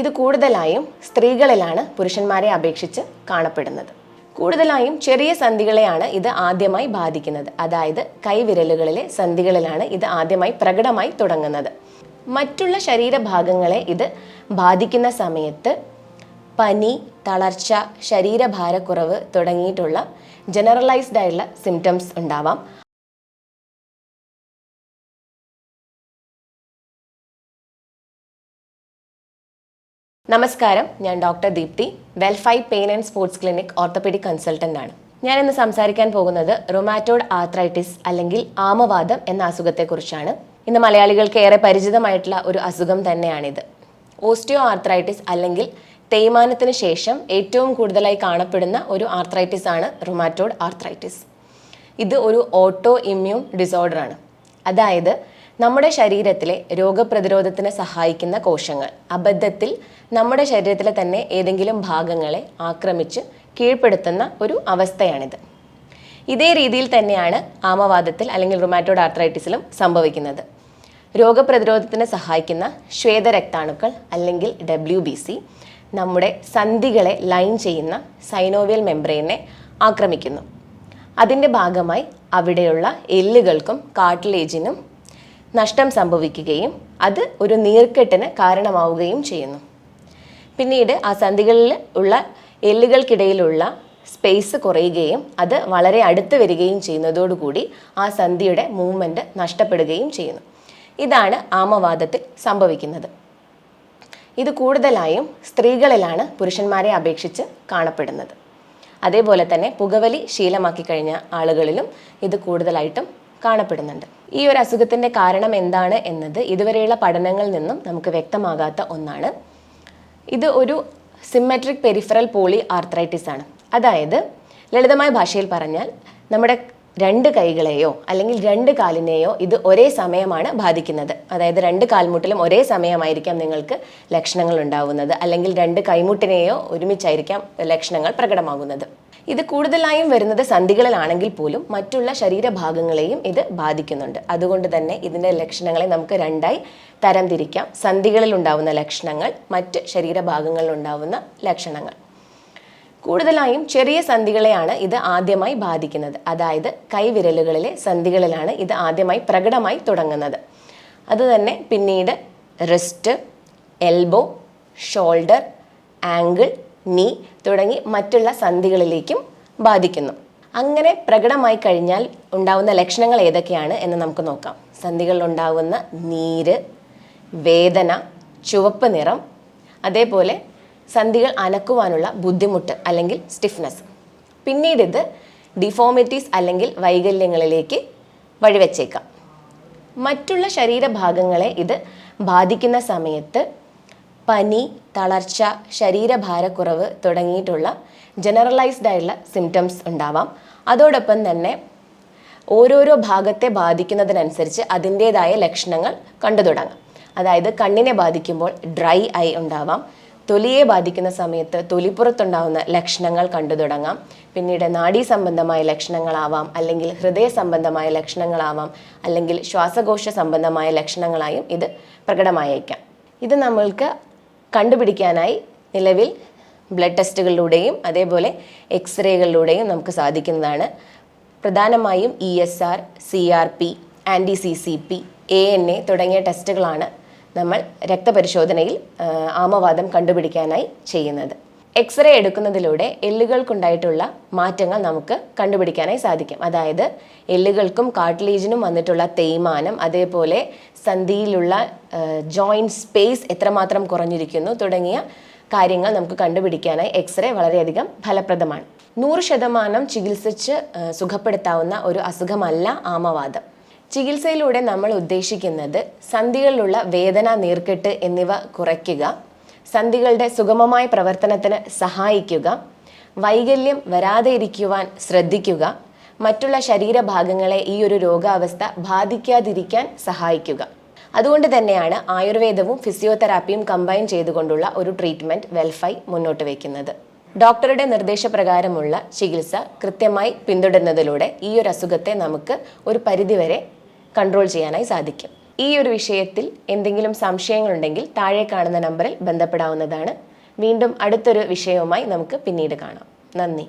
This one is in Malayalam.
ഇത് കൂടുതലായും സ്ത്രീകളിലാണ് പുരുഷന്മാരെ അപേക്ഷിച്ച് കാണപ്പെടുന്നത്. കൂടുതലായും ചെറിയ സന്ധികളെയാണ് ഇത് ആദ്യമായി ബാധിക്കുന്നത്. അതായത് കൈവിരലുകളിലെ സന്ധികളിലാണ് ഇത് ആദ്യമായി പ്രകടമായി തുടങ്ങുന്നത്. മറ്റുള്ള ശരീരഭാഗങ്ങളെ ഇത് ബാധിക്കുന്ന സമയത്ത് പനി തളർച്ച ശരീരഭാരക്കുറവ് തുടങ്ങിയിട്ടുള്ള ജനറലൈസ്ഡ് ആയിട്ടുള്ള സിംറ്റംസ് ഉണ്ടാവാം. നമസ്കാരം ഞാൻ doctor Deepthi Welfy pain and sports clinic orthopaedic consultant ആണ്. ഞാൻ ഇന്ന് സംസാരിക്കാൻ പോകുന്നത് റൊമാറ്റോഡ് ആർത്രൈറ്റിസ് അല്ലെങ്കിൽ ആമവാദം എന്ന അസുഖത്തെക്കുറിച്ചാണ്. ഇന്ന് മലയാളികൾക്ക് ഏറെ പരിചിതമായിട്ടുള്ള ഒരു അസുഖം തന്നെയാണിത്. ഓസ്റ്റിയോ ആർത്രൈറ്റിസ് അല്ലെങ്കിൽ തേയ്മാനത്തിന് ശേഷം ഏറ്റവും കൂടുതലായി കാണപ്പെടുന്ന ഒരു ആർത്രൈറ്റിസ് ആണ് റൊമാറ്റോഡ് ആർത്രൈറ്റിസ്. ഇത് ഒരു ഓട്ടോ ഇമ്മ്യൂൺ ഡിസോർഡറാണ്. അതായത് നമ്മുടെ ശരീരത്തിലെ രോഗപ്രതിരോധത്തിന് സഹായിക്കുന്ന കോശങ്ങൾ. അബദ്ധത്തിൽ നമ്മുടെ ശരീരത്തിലെ തന്നെ ഏതെങ്കിലും ഭാഗങ്ങളെ ആക്രമിച്ച് കീഴ്പ്പെടുത്തുന്ന ഒരു അവസ്ഥയാണിത്. ഇതേ രീതിയിൽ തന്നെയാണ് ആമവാദത്തിൽ അല്ലെങ്കിൽ റുമാറ്റോഡ് ആർത്രൈറ്റിസിലും സംഭവിക്കുന്നത്. രോഗപ്രതിരോധത്തിന് സഹായിക്കുന്ന ശ്വേതരക്താണുക്കൾ അല്ലെങ്കിൽ ഡബ്ല്യു ബി സി നമ്മുടെ സന്ധികളെ ലൈൻ ചെയ്യുന്ന സൈനോവിയൽ മെംബ്രെയിനെ ആക്രമിക്കുന്നു. അതിന്റെ ഭാഗമായി അവിടെയുള്ള എല്ലുകൾക്കും കാർട്ടിലേജിനും നഷ്ടം സംഭവിക്കുകയും അത് ഒരു നീർക്കെട്ടിന് കാരണമാവുകയും ചെയ്യുന്നു. പിന്നീട് ആ സന്ധികളിൽ ഉള്ള എല്ലുകൾക്കിടയിലുള്ള സ്പേസ് കുറയുകയും അത് വളരെ അടുത്ത് വരികയും ചെയ്യുന്നതോടുകൂടി ആ സന്ധിയുടെ മൂവ്മെന്റ് നഷ്ടപ്പെടുകയും ചെയ്യുന്നു. ഇതാണ് ആമവാദത്തിൽ സംഭവിക്കുന്നത്. ഇത് കൂടുതലായും സ്ത്രീകളിലാണ് പുരുഷന്മാരെ അപേക്ഷിച്ച് കാണപ്പെടുന്നത്. അതേപോലെ തന്നെ പുകവലി ശീലമാക്കി കഴിഞ്ഞ ആളുകളിലും ഇത് കൂടുതലായിട്ടും കാണപ്പെടുന്നുണ്ട്. ഈ ഒരു അസുഖത്തിന്റെ കാരണം എന്താണ് എന്നത് ഇതുവരെയുള്ള പഠനങ്ങളിൽ നിന്നും നമുക്ക് വ്യക്തമാകാത്ത ഒന്നാണ്. ഇത് ഒരു സിമെട്രിക് പെരിഫറൽ പോളി ആർത്രൈറ്റിസ് ആണ്. അതായത് ലളിതമായ ഭാഷയിൽ പറഞ്ഞാൽ നമ്മുടെ രണ്ട് കൈകളെയോ അല്ലെങ്കിൽ രണ്ട് കാലിനെയോ ഇത് ഒരേ സമയമാണ് ബാധിക്കുന്നത്. അതായത് രണ്ട് കാൽമുട്ടിലും ഒരേ സമയമായിരിക്കാം നിങ്ങൾക്ക് ലക്ഷണങ്ങൾ ഉണ്ടാവുന്നത്. അല്ലെങ്കിൽ രണ്ട് കൈമുട്ടിനെയോ ഒരുമിച്ചായിരിക്കാം ലക്ഷണങ്ങൾ പ്രകടമാകുന്നത്. ഇത് കൂടുതലായും വരുന്നത് സന്ധികളിലാണെങ്കിൽ പോലും മറ്റുള്ള ശരീരഭാഗങ്ങളെയും ഇത് ബാധിക്കുന്നുണ്ട്. അതുകൊണ്ട് തന്നെ ഇതിന്റെ ലക്ഷണങ്ങളെ നമുക്ക് രണ്ടായി തരംതിരിക്കാം. സന്ധികളിൽ ഉണ്ടാവുന്ന ലക്ഷണങ്ങൾ മറ്റ് ശരീരഭാഗങ്ങളിൽ ഉണ്ടാവുന്ന ലക്ഷണങ്ങൾ. കൂടുതലായും ചെറിയ സന്ധികളെയാണ് ഇത് ആദ്യമായി ബാധിക്കുന്നത്. അതായത് കൈവിരലുകളിലെ സന്ധികളിലാണ് ഇത് ആദ്യമായി പ്രകടമായി തുടങ്ങുന്നത്. അതുതന്നെ പിന്നീട് റിസ്റ്റ് എൽബോ ഷോൾഡർ ആംഗിൾ നീ തുടങ്ങി മറ്റുള്ള സന്ധികളിലേക്കും ബാധിക്കുന്നു. അങ്ങനെ പ്രകടമായി കഴിഞ്ഞാൽ ഉണ്ടാവുന്ന ലക്ഷണങ്ങൾ ഏതൊക്കെയാണ് എന്ന് നമുക്ക് നോക്കാം. സന്ധികളിലുണ്ടാവുന്ന നീര് വേദന ചുവപ്പ് നിറം അതേപോലെ സന്ധികൾ അനക്കുവാനുള്ള ബുദ്ധിമുട്ട് അല്ലെങ്കിൽ സ്റ്റിഫ്നെസ് പിന്നീട് ഇത് ഡിഫോമിറ്റീസ് അല്ലെങ്കിൽ വൈകല്യങ്ങളിലേക്ക് വഴിവെച്ചേക്കാം. മറ്റുള്ള ശരീരഭാഗങ്ങളെ ഇത് ബാധിക്കുന്ന സമയത്ത് പനി തളർച്ച ശരീരഭാരക്കുറവ് തുടങ്ങിയിട്ടുള്ള ജനറലൈസ്ഡ് ആയിട്ടുള്ള സിംറ്റംസ് ഉണ്ടാവാം. അതോടൊപ്പം തന്നെ ഓരോരോ ഭാഗത്തെ ബാധിക്കുന്നതിനനുസരിച്ച് അതിന്റേതായ ലക്ഷണങ്ങൾ കണ്ടു തുടങ്ങാം അതായത് കണ്ണിനെ ബാധിക്കുമ്പോൾ ഡ്രൈ ഐ ഉണ്ടാവാം. തൊലിയെ ബാധിക്കുന്ന സമയത്ത് തൊലിപ്പുറത്തുണ്ടാവുന്ന ലക്ഷണങ്ങൾ കണ്ടു തുടങ്ങാം. പിന്നീട് നാഡീ സംബന്ധമായ ലക്ഷണങ്ങളാവാം അല്ലെങ്കിൽ ഹൃദയ സംബന്ധമായ ലക്ഷണങ്ങളാവാം അല്ലെങ്കിൽ ശ്വാസകോശ സംബന്ധമായ ലക്ഷണങ്ങളായും ഇത് പ്രകടമായേക്കാം. ഇത് നമ്മൾക്ക് കണ്ടുപിടിക്കാനായി നിലവിൽ ബ്ലഡ് ടെസ്റ്റുകളിലൂടെയും അതേപോലെ എക്സ്റേകളിലൂടെയും നമുക്ക് സാധിക്കുന്നതാണ്. പ്രധാനമായും E S R C R P anti C C P A N A തുടങ്ങിയ ടെസ്റ്റുകളാണ് നമ്മൾ രക്തപരിശോധനയിൽ ആമവാദം കണ്ടുപിടിക്കാനായി ചെയ്യുന്നത്. എക്സ്റേ എടുക്കുന്നതിലൂടെ എല്ലുകൾക്കുണ്ടായിട്ടുള്ള മാറ്റങ്ങൾ നമുക്ക് കണ്ടുപിടിക്കാനായി സാധിക്കും. അതായത് എല്ലുകൾക്കും കാർട്ടിലേജിനും വന്നിട്ടുള്ള തേയ്മാനം അതേപോലെ സന്ധിയിലുള്ള ജോയിന്റ് സ്പേസ് എത്രമാത്രം കുറഞ്ഞിരിക്കുന്നു തുടങ്ങിയ കാര്യങ്ങൾ നമുക്ക് കണ്ടുപിടിക്കാനായി എക്സ്റേ വളരെയധികം ഫലപ്രദമാണ്. നൂറ് ശതമാനം ചികിത്സിച്ച് സുഖപ്പെടുത്താവുന്ന ഒരു അസുഖമല്ല ആമവാദം. ചികിത്സയിലൂടെ നമ്മൾ ഉദ്ദേശിക്കുന്നത് സന്ധികളിലുള്ള വേദന നീർക്കെട്ട് എന്നിവ കുറയ്ക്കുക സന്ധികളുടെ സുഗമമായ പ്രവർത്തനത്തിന് സഹായിക്കുക വൈകല്യം വരാതെ ഇരിക്കുവാൻ ശ്രദ്ധിക്കുക മറ്റുള്ള ശരീരഭാഗങ്ങളെ ഈ ഒരു രോഗാവസ്ഥ ബാധിക്കാതിരിക്കാൻ സഹായിക്കുക. അതുകൊണ്ട് തന്നെയാണ് ആയുർവേദവും ഫിസിയോതെറാപ്പിയും കമ്പൈൻ ചെയ്തുകൊണ്ടുള്ള ഒരു ട്രീറ്റ്മെന്റ് വെൽഫൈ മുന്നോട്ട് വയ്ക്കുന്നത് ഡോക്ടറുടെ നിർദ്ദേശപ്രകാരമുള്ള ചികിത്സ കൃത്യമായി പിന്തുടരുന്നതിലൂടെ ഈ ഒരു അസുഖത്തെ നമുക്ക് ഒരു പരിധിവരെ കൺട്രോൾ ചെയ്യാനായി സാധിക്കും. ഈ ഒരു വിഷയത്തിൽ എന്തെങ്കിലും സംശയങ്ങളുണ്ടെങ്കിൽ താഴെ കാണുന്ന നമ്പറിൽ ബന്ധപ്പെടാവുന്നതാണ്. വീണ്ടും അടുത്തൊരു വിഷയവുമായി നമുക്ക് പിന്നീട് കാണാം. നന്ദി.